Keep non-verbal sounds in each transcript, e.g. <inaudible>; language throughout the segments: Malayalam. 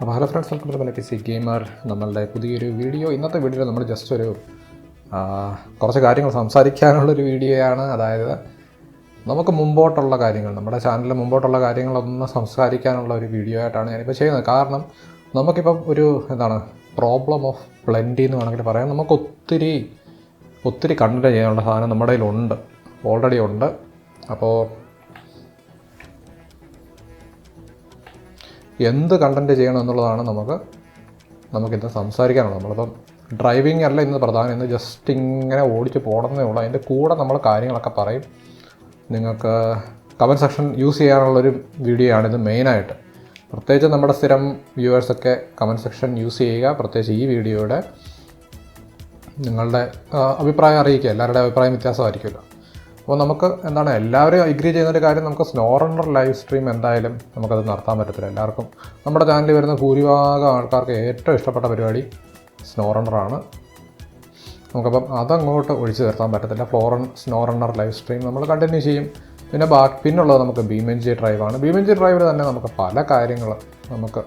അപ്പോൾ hello friends welcome to P C gamer നമ്മളുടെ പുതിയൊരു വീഡിയോ. ഇന്നത്തെ വീഡിയോയിൽ നമ്മൾ ജസ്റ്റ് ഒരു കുറച്ച് കാര്യങ്ങൾ സംസാരിക്കാനുള്ളൊരു വീഡിയോയാണ്. അതായത് നമുക്ക് മുമ്പോട്ടുള്ള കാര്യങ്ങൾ നമ്മുടെ ചാനലിൽ മുമ്പോട്ടുള്ള കാര്യങ്ങളൊന്ന് സംസാരിക്കാനുള്ള ഒരു വീഡിയോ ആയിട്ടാണ് ഞാനിപ്പോൾ ചെയ്യുന്നത്. കാരണം നമുക്കിപ്പം ഒരു എന്താണ് പ്രോബ്ലം ഓഫ് പ്ലെന്റി എന്ന് വേണമെങ്കിൽ പറയാം. നമുക്ക് ഒത്തിരി ഒത്തിരി കണ്ടന്റ് ചെയ്യാനുള്ള സാധനം നമ്മുടെ കയ്യിലുണ്ട്. ഓൾറെഡി ഉണ്ട്. അപ്പോൾ എന്ത് കണ്ടന്റ് ചെയ്യണം എന്നുള്ളതാണ് നമുക്ക് നമുക്കിന്ന് സംസാരിക്കാനുള്ളത്. നമ്മളിപ്പം ഡ്രൈവിംഗ് അല്ല ഇന്ന് പ്രധാനം ഇന്ന് ജസ്റ്റ് ഇങ്ങനെ ഓടിച്ച് പോകണമെന്നേ ഉള്ളൂ. അതിന്റെ കൂടെ നമ്മൾ കാര്യങ്ങളൊക്കെ പറയും. നിങ്ങൾക്ക് കമന്റ് സെക്ഷൻ യൂസ് ചെയ്യാനുള്ളൊരു വീഡിയോ ആണിത് മെയിനായിട്ട് പ്രത്യേകിച്ച് നമ്മുടെ സ്ഥിരം വ്യൂവേഴ്സൊക്കെ കമന്റ് സെക്ഷൻ യൂസ് ചെയ്യുക. പ്രത്യേകിച്ച് ഈ വീഡിയോയുടെ നിങ്ങളുടെ അഭിപ്രായം അറിയിക്കുക. എല്ലാവരുടെ അഭിപ്രായം വ്യത്യാസമായിരിക്കുമല്ലോ. അപ്പോൾ നമുക്ക് എന്താണ് എല്ലാവരും അഗ്രി ചെയ്യുന്ന ഒരു കാര്യം നമുക്ക് സ്നോ റണ്ണർ ലൈവ് സ്ട്രീം എന്തായാലും നമുക്കത് നടത്താൻ പറ്റത്തില്ല. എല്ലാവർക്കും നമ്മുടെ ചാനലിൽ വരുന്ന ഭൂരിഭാഗം ആൾക്കാർക്ക് ഏറ്റവും ഇഷ്ടപ്പെട്ട പരിപാടി സ്നോ റണ്ണറാണ് നമുക്കപ്പം അതങ്ങോട്ട് ഒഴിച്ചു നിർത്താൻ പറ്റത്തില്ല. ഫ്ലോറൺ സ്നോ റണ്ണർ ലൈവ് സ്ട്രീം നമ്മൾ കണ്ടിന്യൂ ചെയ്യും. പിന്നെ ബാക്കി പിന്നുള്ളത് നമുക്ക് ഭീമൻജി ഡ്രൈവാണ് ഭീമൻജി ഡ്രൈവിൽ തന്നെ നമുക്ക് പല കാര്യങ്ങൾ നമുക്ക്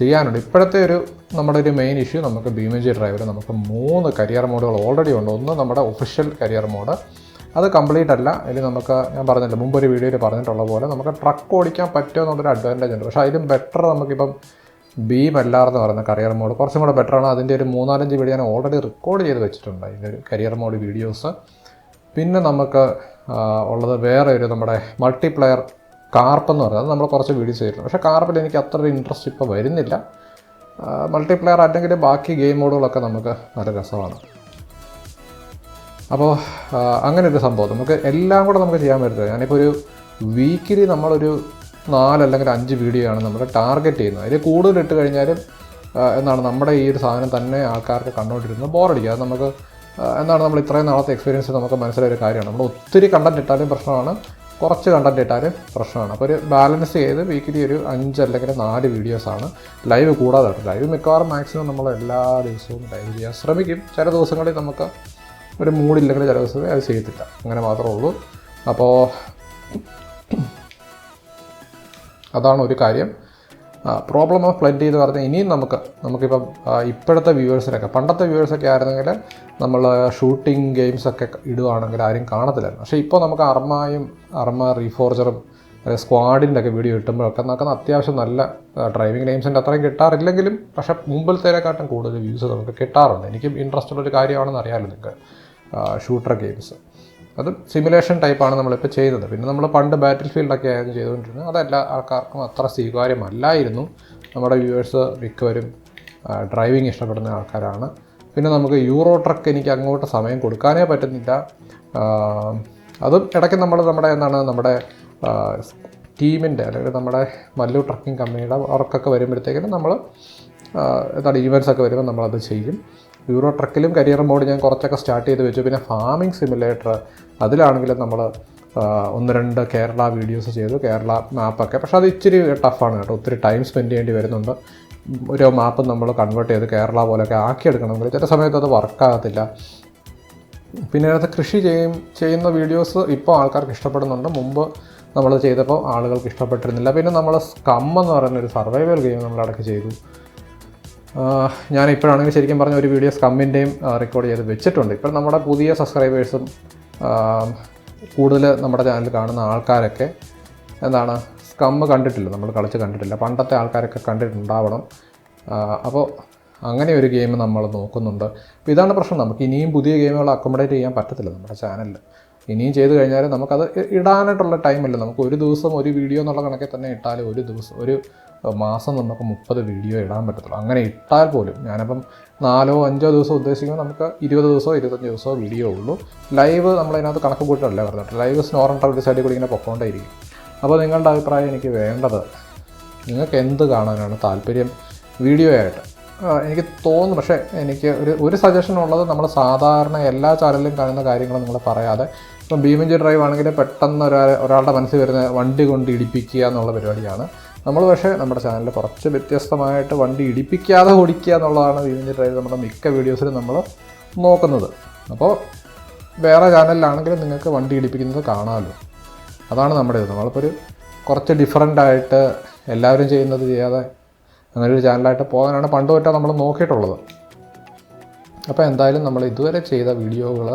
ചെയ്യാനുണ്ട്. ഇപ്പോഴത്തെ ഒരു നമ്മുടെ ഒരു മെയിൻ ഇഷ്യൂ നമുക്ക് ഭീമൻജി ഡ്രൈവിൽ നമുക്ക് മൂന്ന് കരിയർ മോഡുകൾ ഓൾറെഡി ഉണ്ട്. ഒന്ന് നമ്മുടെ ഒഫീഷ്യൽ കരിയർ മോഡ് അത് കംപ്ലീറ്റ് അല്ല. ഇനി നമുക്ക് ഞാൻ പറഞ്ഞില്ല മുമ്പ് ഒരു വീഡിയോയിൽ പറഞ്ഞിട്ടുള്ള പോലെ നമുക്ക് ട്രക്ക് ഓടിക്കാൻ പറ്റുമോ എന്നുള്ളൊരു അഡ്വാന്റേജ് ഉണ്ട്. പക്ഷേ അതിലും ബെറ്റർ നമുക്കിപ്പം ബീം എല്ലാർ എന്ന് പറയുന്ന കരിയർ മോഡ് കുറച്ചും കൂടെ ആണ്. അതിന്റെ ഒരു മൂന്നാലഞ്ച് വീഡിയോ ഞാൻ ഓൾറെഡി റെക്കോർഡ് ചെയ്ത് വെച്ചിട്ടുണ്ട് അതിന്റെ ഒരു കരിയർ മോഡ് വീഡിയോസ് പിന്നെ നമുക്ക് ഉള്ളത് വേറെ ഒരു നമ്മുടെ മൾട്ടിപ്ലെയർ കാർപ്പ് എന്ന് പറയുന്നത്. നമ്മൾ കുറച്ച് വീഡിയോസ് ചെയ്തിട്ടുണ്ട്. പക്ഷേ കാർപ്പിൽ എനിക്ക് അത്ര ഒരു ഇൻട്രസ്റ്റ് ഇപ്പോൾ വരുന്നില്ല. മൾട്ടിപ്ലെയർ അല്ലെങ്കിൽ ബാക്കി ഗെയിം മോഡുകളൊക്കെ നമുക്ക് നല്ല രസമാണ്. അപ്പോൾ അങ്ങനെ ഒരു സംഭവം. നമുക്ക് എല്ലാം കൂടെ നമുക്ക് ചെയ്യാൻ പറ്റില്ല ഞാനിപ്പോൾ ഒരു വീക്കിലി നമ്മളൊരു നാല് അല്ലെങ്കിൽ അഞ്ച് വീഡിയോ ആണ് നമ്മൾ ടാർഗറ്റ് ചെയ്യുന്നത്. അതിൽ കൂടുതൽ ഇട്ട് കഴിഞ്ഞാലും എന്താണ് നമ്മുടെ ഈ ഒരു സാധനം തന്നെ ആൾക്കാർക്ക് കണ്ടുകൊണ്ടിരുന്നത് ബോറടിക്കുക അത് നമുക്ക് എന്നാണ് നമ്മൾ ഇത്രയും നാളത്തെ എക്സ്പീരിയൻസ് നമുക്ക് മനസ്സിലായ ഒരു കാര്യമാണ്. നമ്മൾ ഒത്തിരി കണ്ടന്റ് ഇട്ടാലും പ്രശ്നമാണ്. കുറച്ച് കണ്ടന്റ് ഇട്ടാലും പ്രശ്നമാണ്. അപ്പോൾ ഒരു ബാലൻസ് ചെയ്ത് വീക്കിലി ഒരു അഞ്ച് അല്ലെങ്കിൽ നാല് വീഡിയോസാണ് ലൈവ് കൂടാതെ ലൈവ് മിക്കവാറും മാക്സിമം നമ്മൾ എല്ലാ ദിവസവും ലൈവ് ചെയ്യാൻ ശ്രമിക്കും. ചില ദിവസങ്ങളിൽ നമുക്ക് ഒരു മൂടില്ലെങ്കിൽ ചില ദിവസം അത് ചെയ്യത്തില്ല. അങ്ങനെ മാത്രമേ ഉള്ളൂ. അപ്പോൾ അതാണ് ഒരു കാര്യം. പ്രോബ്ലം ഓഫ് പ്ലെന്റി എന്ന് പറഞ്ഞാൽ ഇനിയും നമുക്ക് നമുക്കിപ്പം ഇപ്പോഴത്തെ വ്യൂവേഴ്സിനൊക്കെ പണ്ടത്തെ വ്യൂവേഴ്സൊക്കെ ആയിരുന്നെങ്കിൽ നമ്മൾ ഷൂട്ടിംഗ് ഗെയിംസൊക്കെ ഇടുവാണെങ്കിൽ ആരും കാണത്തില്ലായിരുന്നു. പക്ഷേ ഇപ്പോൾ നമുക്ക് അർമായും അർമ റീഫോർജറും സ്ക്വാഡിന്റെ ഒക്കെ വീഡിയോ കിട്ടുമ്പോഴൊക്കെ നമുക്ക് അത്യാവശ്യം നല്ല ഡ്രൈവിംഗ് ഗെയിംസിന്റെ അത്രയും കിട്ടാറില്ലെങ്കിലും പക്ഷേ മുമ്പിലത്തേനെക്കാട്ടും കൂടുതൽ വ്യൂസ് നമുക്ക് കിട്ടാറുണ്ട്. എനിക്കും ഇൻട്രസ്റ്റ് ഉള്ളൊരു കാര്യമാണെന്ന് അറിയാമല്ലോ നിങ്ങൾക്ക്. ഷൂട്ടർ ഗെയിംസ് അത് സിമുലേഷൻ ടൈപ്പാണ് നമ്മളിപ്പോൾ ചെയ്തത്. പിന്നെ നമ്മൾ പണ്ട് ബാറ്റിൽ ഫീൽഡൊക്കെ ആയിരുന്നു ചെയ്തുകൊണ്ടിരുന്നത്. അതെല്ലാ ആൾക്കാർക്കും അത്ര സ്വീകാര്യമല്ലായിരുന്നു. നമ്മുടെ വ്യൂവേഴ്സ് മിക്കവരും ഡ്രൈവിംഗ് ഇഷ്ടപ്പെടുന്ന ആൾക്കാരാണ്. പിന്നെ നമുക്ക് യൂറോ ട്രക്ക് എനിക്ക് അങ്ങോട്ട് സമയം കൊടുക്കാനേ പറ്റുന്നില്ല. അതും ഇടയ്ക്ക് നമ്മൾ നമ്മുടെ എന്താണ് നമ്മുടെ ടീമിന്റെ അല്ലെങ്കിൽ നമ്മുടെ മല്ലു ട്രക്കിംഗ് കമ്പനിയുടെ വർക്കൊക്കെ വരുമ്പോഴത്തേക്കിനും നമ്മൾ എന്താണ് ഈവൻസ് ഒക്കെ വരുമ്പോൾ നമ്മളത് ചെയ്യും. യൂറോ ട്രക്കിലും കരിയർ മോഡ് ഞാൻ കുറച്ചൊക്കെ സ്റ്റാർട്ട് ചെയ്ത് വെച്ചു. പിന്നെ ഫാമിംഗ് സിമുലേറ്റർ അതിലാണെങ്കിലും നമ്മൾ ഒന്ന് രണ്ട് കേരള വീഡിയോസ് ചെയ്തു. കേരള മാപ്പൊക്കെ പക്ഷെ അത് ഇച്ചിരി ടഫാണ് കേട്ടോ. ഒത്തിരി ടൈം സ്പെൻഡ് ചെയ്യേണ്ടി വരുന്നുണ്ട്. ഓരോ മാപ്പ് നമ്മൾ കൺവേർട്ട് ചെയ്ത് കേരള പോലെയൊക്കെ ആക്കിയെടുക്കണമെങ്കിൽ ചില സമയത്ത് അത് വർക്കാകത്തില്ല പിന്നെ അതിനകത്ത് കൃഷി ചെയ്യും ചെയ്യുന്ന വീഡിയോസ് ഇപ്പോൾ ആൾക്കാർക്ക് ഇഷ്ടപ്പെടുന്നുണ്ട്. മുമ്പ് നമ്മൾ ചെയ്തപ്പോൾ ആളുകൾക്ക് ഇഷ്ടപ്പെട്ടിരുന്നില്ല. പിന്നെ നമ്മൾ സ്കം എന്ന് പറയുന്ന ഒരു സർവൈവൽ ഗെയിം നമ്മൾ ഇടയ്ക്ക് ചെയ്തു. ഞാൻ ഇപ്പോഴാണെങ്കിൽ ശരിക്കും പറഞ്ഞ ഒരു വീഡിയോ സ്കമ്മിന്റെയും റെക്കോർഡ് ചെയ്ത് വെച്ചിട്ടുണ്ട്. ഇപ്പോൾ നമ്മുടെ പുതിയ സബ്സ്ക്രൈബേഴ്സും കൂടുതൽ നമ്മുടെ ചാനൽ കാണുന്ന ആൾക്കാരൊക്കെ എന്താണ് സ്കമ്മ് കണ്ടിട്ടില്ല. നമ്മൾ കളിച്ച് കണ്ടിട്ടില്ല. പണ്ടത്തെ ആൾക്കാരൊക്കെ കണ്ടിട്ടുണ്ടാവണം. അപ്പോൾ അങ്ങനെ ഒരു ഗെയിം നമ്മൾ നോക്കുന്നുണ്ട്. അപ്പോൾ ഇതാണ് പ്രശ്നം. നമുക്ക് ഇനിയും പുതിയ ഗെയിമുകൾ അക്കോമഡേറ്റ് ചെയ്യാൻ പറ്റത്തില്ല നമ്മുടെ ചാനലിൽ ഇനിയും ചെയ്ത് കഴിഞ്ഞാൽ നമുക്കത് ഇടാനായിട്ടുള്ള ടൈമല്ല. നമുക്ക് ഒരു ദിവസം ഒരു വീഡിയോ എന്നുള്ള കണക്കിൽ തന്നെ ഇട്ടാൽ ഒരു ദിവസം ഒരു മാസം നമുക്ക് മുപ്പത് വീഡിയോ ഇടാൻ പറ്റത്തുള്ളൂ. അങ്ങനെ ഇട്ടാൽ പോലും ഞാനപ്പം നാലോ അഞ്ചോ ദിവസം ഉദ്ദേശിക്കുമ്പോൾ നമുക്ക് ഇരുപത് ദിവസമോ ഇരുപത്തഞ്ച് ദിവസമോ വീഡിയോ ഉള്ളൂ. ലൈവ് നമ്മളതിനകത്ത് കണക്ക് കൂട്ടല്ല പറഞ്ഞിട്ട് ലൈവ് സ്നോറൻ ഒരു സൈഡിൽ കൂടി ഇങ്ങനെ പൊക്കോണ്ടായിരിക്കും. അപ്പോൾ നിങ്ങളുടെ അഭിപ്രായം എനിക്ക് വേണ്ടത് നിങ്ങൾക്ക് എന്ത് കാണാനാണ് താല്പര്യം? വീഡിയോ ആയിട്ട്. എനിക്ക് തോന്നുന്നു പക്ഷേ എനിക്ക് ഒരു ഒരു സജഷൻ ഉള്ളത് നമ്മൾ സാധാരണ എല്ലാ ചാനലിലും കാണുന്ന കാര്യങ്ങൾ നിങ്ങൾ പറയാതെ ഇപ്പം ഭീമഞ്ചി ഡ്രൈവ് ആണെങ്കിൽ പെട്ടെന്ന് ഒരാൾ ഒരാളുടെ മനസ്സിൽ വരുന്ന വണ്ടി കൊണ്ട് ഇടിപ്പിക്കുക എന്നുള്ള പരിപാടിയാണ്. നമ്മൾ പക്ഷേ നമ്മുടെ ചാനലിൽ കുറച്ച് വ്യത്യസ്തമായിട്ട് വണ്ടി ഇടിപ്പിക്കാതെ ഓടിക്കുക എന്നുള്ളതാണ് ഭീമഞ്ചി ഡ്രൈവ് നമ്മുടെ മിക്ക വീഡിയോസിലും നമ്മൾ നോക്കുന്നത്. അപ്പോൾ വേറെ ചാനലിലാണെങ്കിലും നിങ്ങൾക്ക് വണ്ടി ഇടിപ്പിക്കുന്നത് കാണാമല്ലോ. അതാണ് നമ്മുടെ ഇത്. നമ്മളിപ്പോൾ ഒരു കുറച്ച് ഡിഫറെന്റ് ആയിട്ട് എല്ലാവരും ചെയ്യുന്നത് ചെയ്യാതെ അങ്ങനെ ഒരു ചാനലായിട്ട് പോകാനാണ് പണ്ട് തൊട്ടാണ് നമ്മൾ നോക്കിയിട്ടുള്ളത്. അപ്പോൾ എന്തായാലും നമ്മൾ ഇതുവരെ ചെയ്ത വീഡിയോകൾ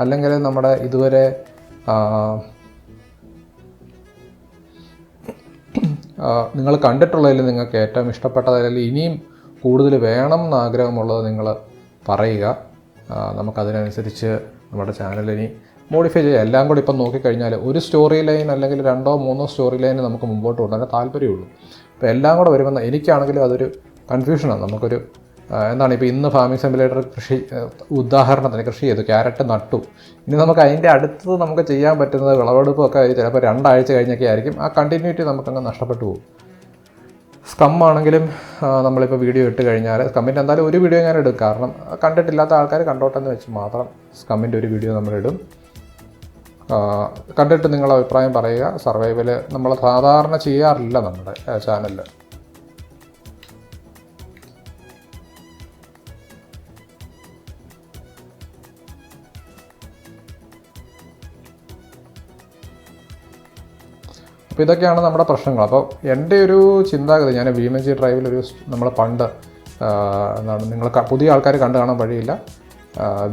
അല്ലെങ്കിൽ നമ്മുടെ ഇതുവരെ നിങ്ങൾ കണ്ടിട്ടുള്ളതിൽ നിങ്ങൾക്ക് ഏറ്റവും ഇഷ്ടപ്പെട്ടതായാലും ഇനിയും കൂടുതൽ വേണം എന്ന് ആഗ്രഹമുള്ളത് നിങ്ങൾ പറയുക. നമുക്കതിനനുസരിച്ച് നമ്മുടെ ചാനൽ ഇനി മോഡിഫൈ ചെയ്യുക എല്ലാം കൂടി ഇപ്പം നോക്കിക്കഴിഞ്ഞാൽ ഒരു സ്റ്റോറി ലൈൻ അല്ലെങ്കിൽ രണ്ടോ മൂന്നോ സ്റ്റോറി ലൈൻ നമുക്ക് മുമ്പോട്ട് കൊണ്ടുവരാൻ താല്പര്യമുള്ളൂ. അപ്പോൾ എല്ലാം കൂടെ വരുമ്പോൾ എനിക്കാണെങ്കിലും അതൊരു കൺഫ്യൂഷനാണ് നമുക്കൊരു എന്താണ് ഇപ്പോൾ ഇന്ന് ഫാമിംഗ് സിമുലേറ്റർ കൃഷി ഉദാഹരണത്തിന് കൃഷി ചെയ്തു ക്യാരറ്റ് നട്ടു. ഇനി നമുക്ക് അതിന്റെ അടുത്തത് നമുക്ക് ചെയ്യാൻ പറ്റുന്നത് വിളവെടുപ്പൊക്കെ ചിലപ്പോൾ രണ്ടാഴ്ച കഴിഞ്ഞൊക്കെ ആയിരിക്കും. ആ കണ്ടിന്യൂറ്റി നമുക്കങ്ങ് നഷ്ടപ്പെട്ടു പോകും. സ്കമ്മാണെങ്കിലും നമ്മളിപ്പോൾ വീഡിയോ ഇട്ട് കഴിഞ്ഞാൽ സ്കമ്മിന്റെ എന്തായാലും ഒരു വീഡിയോ ഞാൻ ഇടും. കാരണം കണ്ടിട്ടില്ലാത്ത ആൾക്കാർ കണ്ടോട്ടെന്ന് വെച്ച് മാത്രം സ്കമ്മിന്റെ ഒരു വീഡിയോ നമ്മളിടും കണ്ടിട്ട് നിങ്ങളുടെ അഭിപ്രായം പറയുക. സർവൈവൽ നമ്മൾ സാധാരണ ചെയ്യാറില്ല നമ്മുടെ ചാനലിൽ അപ്പോൾ ഇതൊക്കെയാണ് നമ്മുടെ പ്രശ്നങ്ങൾ. അപ്പോൾ എന്റെ ഒരു ചിന്താഗതി ഞാൻ വി എം ജി ഡ്രൈവിൽ ഒരു നമ്മൾ പണ്ട് എന്താണ് നിങ്ങൾ പുതിയ ആൾക്കാർ കണ്ടു കാണാൻ വഴിയില്ല.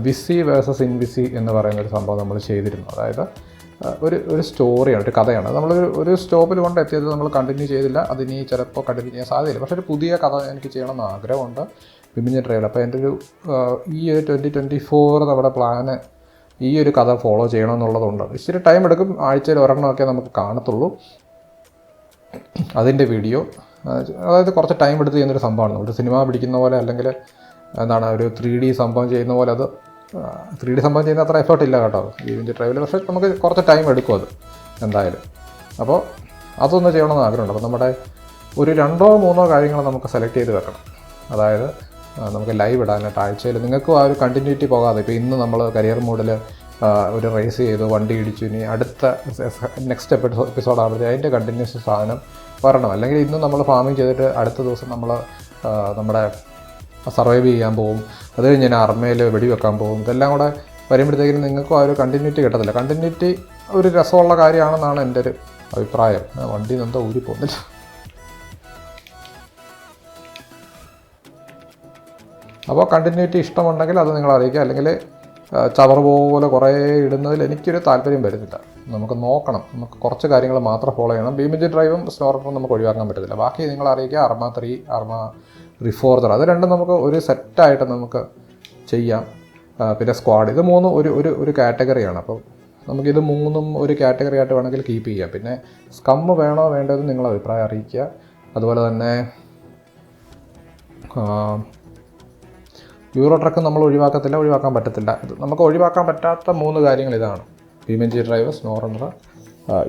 ബിസി വേഴ്സസ് ഇൻവിസി എന്ന് പറയുന്ന ഒരു സംഭവം നമ്മൾ ചെയ്തിരുന്നു. അതായത് ഒരു ഒരു സ്റ്റോറിയാണ് ഒരു കഥയാണ്. നമ്മൾ ഒരു സ്റ്റോപ്പിൽ കൊണ്ട് എത്തിയത് നമ്മൾ കണ്ടിന്യൂ ചെയ്തില്ല. അതിനി ചിലപ്പോൾ കണ്ടിന്യൂ ചെയ്യാൻ സാധ്യതയില്ല. പക്ഷേ ഒരു പുതിയ കഥ എനിക്ക് ചെയ്യണമെന്ന് ആഗ്രഹമുണ്ട്. വിമിഞ്ഞ ഡ്രൈവിൽ. അപ്പോൾ എന്റെ ഒരു ഈ ഒരു ട്വന്റി ട്വന്റി ഫോർ നമ്മുടെ പ്ലാന് ഈ ഒരു കഥ ഫോളോ ചെയ്യണമെന്നുള്ളതുണ്ട്. ഇച്ചിരി ടൈം എടുക്കും. ആഴ്ചയിൽ ഒരെണ്ണമൊക്കെ നമുക്ക് കാണത്തുള്ളൂ. അതിന്റെ വീഡിയോ അതായത് കുറച്ച് ടൈം എടുത്ത് ചെയ്യുന്നൊരു സംഭവമാണ്. ഒരു സിനിമ പിടിക്കുന്ന പോലെ അല്ലെങ്കിൽ എന്താണ് ഒരു ത്രീ ഡി സംഭവം ചെയ്യുന്ന പോലെ അത് ത്രീ ഡി സംഭവം ചെയ്യുന്ന അത്ര എഫേർട്ട് ഇല്ല കേട്ടോ. ഈ ട്രൈവൽ പക്ഷേ നമുക്ക് കുറച്ച് ടൈം എടുക്കും അത് എന്തായാലും. അപ്പോൾ അതൊന്ന് ചെയ്യണമെന്ന് ആഗ്രഹമുണ്ട്. അപ്പോൾ നമ്മുടെ ഒരു രണ്ടോ മൂന്നോ കാര്യങ്ങൾ നമുക്ക് സെലക്ട് ചെയ്ത് വെക്കണം. അതായത് നമുക്ക് ലൈവ് ഇടാനായിട്ട് ആഴ്ചയിൽ നിങ്ങൾക്കും ആ ഒരു കണ്ടിന്യൂറ്റി പോകാതെ ഇപ്പോൾ ഇന്ന് നമ്മൾ കരിയർ മോഡിൽ ഒരു റേസ് ചെയ്തു വണ്ടി ഇടിച്ചു ഇനി അടുത്ത നെക്സ്റ്റ് എപ്പിസോഡ് എപ്പിസോഡ് ആകുമ്പോഴത്തേക്ക് അതിന്റെ കണ്ടിന്യൂസ് സാധനം വരണം. അല്ലെങ്കിൽ ഇന്ന് നമ്മൾ ഫാമിംഗ് ചെയ്തിട്ട് അടുത്ത ദിവസം നമ്മൾ നമ്മുടെ സർവൈവ് ചെയ്യാൻ പോകും അത് കഴിഞ്ഞ് ഞാൻ അർമയിൽ വെടിവെക്കാൻ പോകും ഇതെല്ലാം കൂടെ വരുമ്പോഴത്തേക്കിനും നിങ്ങൾക്കും ആ ഒരു കണ്ടിന്യൂറ്റി കിട്ടത്തില്ല. കണ്ടിന്യൂറ്റി ഒരു രസമുള്ള കാര്യമാണെന്നാണ് എന്റെ ഒരു അഭിപ്രായം. വണ്ടി എന്തോ ഊരി പോകുന്നില്ല അപ്പോൾ കണ്ടിന്യൂറ്റി ഇഷ്ടമുണ്ടെങ്കിൽ അത് നിങ്ങൾ അറിയിക്കുക. അല്ലെങ്കിൽ ചവർ പോലെ കുറേ ഇടുന്നതിൽ എനിക്കൊരു താല്പര്യം വരുന്നില്ല. നമുക്ക് നോക്കണം. നമുക്ക് കുറച്ച് കാര്യങ്ങൾ മാത്രം ഫോളോ ചെയ്യണം. ബീമിജി ഡ്രൈവും സ്നോറപ്പും നമുക്ക് ഒഴിവാക്കാൻ പറ്റത്തില്ല. ബാക്കി നിങ്ങൾ അറിയിക്കുക അർമ ത്രീ അർമ റിഫോർദർ അത് രണ്ടും നമുക്ക് ഒരു സെറ്റായിട്ട് നമുക്ക് ചെയ്യാം. പിന്നെ സ്ക്വാഡ് ഇത് മൂന്നും ഒരു ഒരു ഒരു കാറ്റഗറിയാണ് അപ്പോൾ നമുക്കിത് മൂന്നും ഒരു കാറ്റഗറി ആയിട്ട് വേണമെങ്കിൽ കീപ്പ് ചെയ്യാം. പിന്നെ സ്കമ്മ് വേണോ വേണ്ടതെന്ന് നിങ്ങൾ അഭിപ്രായം അറിയിക്കുക. അതുപോലെ തന്നെ യൂറോ ട്രക്ക് നമ്മൾ ഒഴിവാക്കത്തില്ല ഒഴിവാക്കാൻ പറ്റത്തില്ല. ഇത് നമുക്ക് ഒഴിവാക്കാൻ പറ്റാത്ത മൂന്ന് കാര്യങ്ങൾ ഇതാണ്. Bheemanji drivers snow runner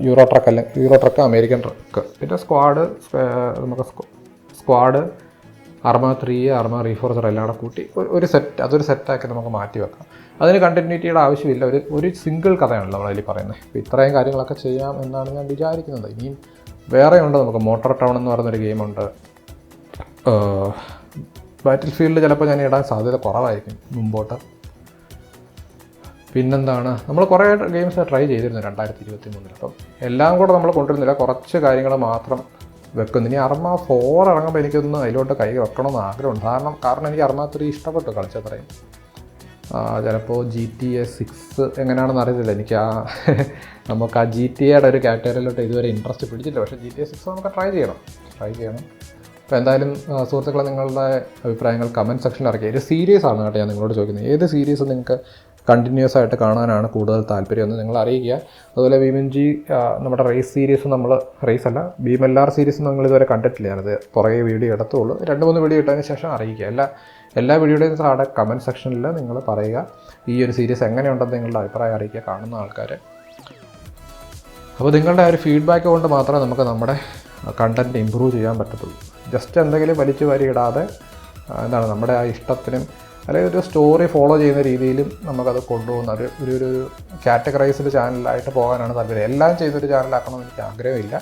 euro truck അല്ലെങ്കിൽ യൂറോ ട്രക്ക് അമേരിക്കൻ ട്രക്ക് പിന്നെ സ്ക്വാഡ് നമുക്ക് squad arma three arma reforger എല്ലാം കൂടെ കൂട്ടി ഒരു- സെറ്റ് അതൊരു സെറ്റാക്കി നമുക്ക് മാറ്റി വെക്കാം. അതിന് കണ്ടിന്യൂറ്റിയുടെ ആവശ്യമില്ല. ഒരു ഒരു സിംഗിൾ നമ്മൾ നമ്മളതിൽ പറയുന്നത്. അപ്പോൾ ഇത്രയും കാര്യങ്ങളൊക്കെ ചെയ്യാം എന്നാണ് ഞാൻ വിചാരിക്കുന്നത്. ഇനിയും വേറെ ഉണ്ട് നമുക്ക് മോട്ടോർ ടൗൺ എന്ന് പറയുന്നൊരു ഗെയിമുണ്ട് ബാറ്റിൽ ഫീൽഡിൽ ചിലപ്പോൾ ഞാൻ ഇടാൻ സാധ്യത കുറവായിരിക്കും മുമ്പോട്ട്. പിന്നെന്താണ്? നമ്മൾ കുറേ ഗെയിംസ് ട്രൈ ചെയ്തിരുന്നു രണ്ടായിരത്തി ഇരുപത്തി മൂന്നിൽ അപ്പം എല്ലാം കൂടെ നമ്മൾ കൊണ്ടുവരുന്നില്ല. കുറച്ച് കാര്യങ്ങൾ മാത്രം വെക്കുന്നു. ഇനി അർമ്മ ഫോർ ഇറങ്ങുമ്പോൾ എനിക്കൊന്ന് അതിലോട്ട് കൈ വെക്കണമെന്ന് ആഗ്രഹമുണ്ട്. കാരണം കാരണം എനിക്ക് അർമ്മ ത്രീ ഇഷ്ടപ്പെട്ടു കളിച്ചത്രയും ചിലപ്പോൾ ജി ടി എ സിക്സ് എങ്ങനെയാണെന്ന് അറിയത്തില്ല. എനിക്ക് ആ <laughs> നമുക്ക് ആ ജി ടി എയുടെ ഒരു കാറ്റഗറിയിലോട്ട് ഇതുവരെ ഇൻട്രസ്റ്റ് പിടിച്ചില്ല പക്ഷേ ജി ടി എ സിക്സ് നമുക്ക് ട്രൈ ചെയ്യണം. ട്രൈ ചെയ്യണം. അപ്പോൾ എന്തായാലും സുഹൃത്തുക്കളെ നിങ്ങളുടെ അഭിപ്രായങ്ങൾ കമന്റ് സെക്ഷനിൽ ഇറക്കി ഒരു സീരീസ് ആണ് കേട്ടോ ഞാൻ നിങ്ങളോട് ചോദിക്കുന്നത്. ഏത് സീരീസ് നിങ്ങൾക്ക് കണ്ടിന്യൂസ് ആയിട്ട് കാണാനാണ് കൂടുതൽ താല്പര്യം എന്ന് നിങ്ങൾ അറിയിക്കുക. അതുപോലെ ഭീമൻ ജി നമ്മുടെ റേസ് സീരീസ് നമ്മൾ റേസ് അല്ല ഭീം എൽ ആർ സീരീസ് നമ്മൾ ഇതുവരെ കണ്ടിട്ടില്ല. ഞാനത് പുറകെ വീഡിയോ എടുത്തുള്ളൂ. രണ്ട് മൂന്ന് വീഡിയോ ഇട്ടതിന് ശേഷം അറിയിക്കുക. എല്ലാ എല്ലാ വീഡിയോയുടെയും താഴെ കമന്റ് സെക്ഷനിൽ നിങ്ങൾ പറയുക ഈ ഒരു സീരീസ് എങ്ങനെയുണ്ടെന്ന് നിങ്ങളുടെ അഭിപ്രായം അറിയിക്കുക കാണുന്ന ആൾക്കാർ അപ്പോൾ നിങ്ങളുടെ ആ ഒരു ഫീഡ്ബാക്ക് കൊണ്ട് മാത്രമേ നമുക്ക് നമ്മുടെ കണ്ടന്റ് ഇമ്പ്രൂവ് ചെയ്യാൻ പറ്റത്തുള്ളൂ. ജസ്റ്റ് എന്തെങ്കിലും വലിച്ചു വാരി ഇടാതെ എന്താണ് നമ്മുടെ ആ ഇഷ്ടത്തിനും അല്ലെങ്കിൽ ഒരു സ്റ്റോറി ഫോളോ ചെയ്യുന്ന രീതിയിലും നമുക്കത് കൊണ്ടുപോകുന്ന ഒരു ഒരു ഒരു കാറ്റഗറൈസ്ഡ് ചാനലായിട്ട് പോകാനാണ് താല്പര്യം. എല്ലാം ചെയ്തൊരു ചാനലാക്കണമെന്ന് എനിക്ക് ആഗ്രഹമില്ല.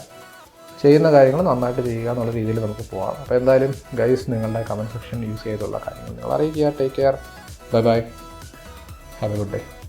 ചെയ്യുന്ന കാര്യങ്ങൾ നന്നായിട്ട് ചെയ്യുക എന്നുള്ള രീതിയിൽ നമുക്ക് പോകാം അപ്പോൾ എന്തായാലും ഗൈസ് നിങ്ങളുടെ കമന്റ് സെക്ഷൻ യൂസ് ചെയ്തുള്ള കാര്യങ്ങൾ നിങ്ങൾ അറിയിക്കുക. Take care bye bye have a good day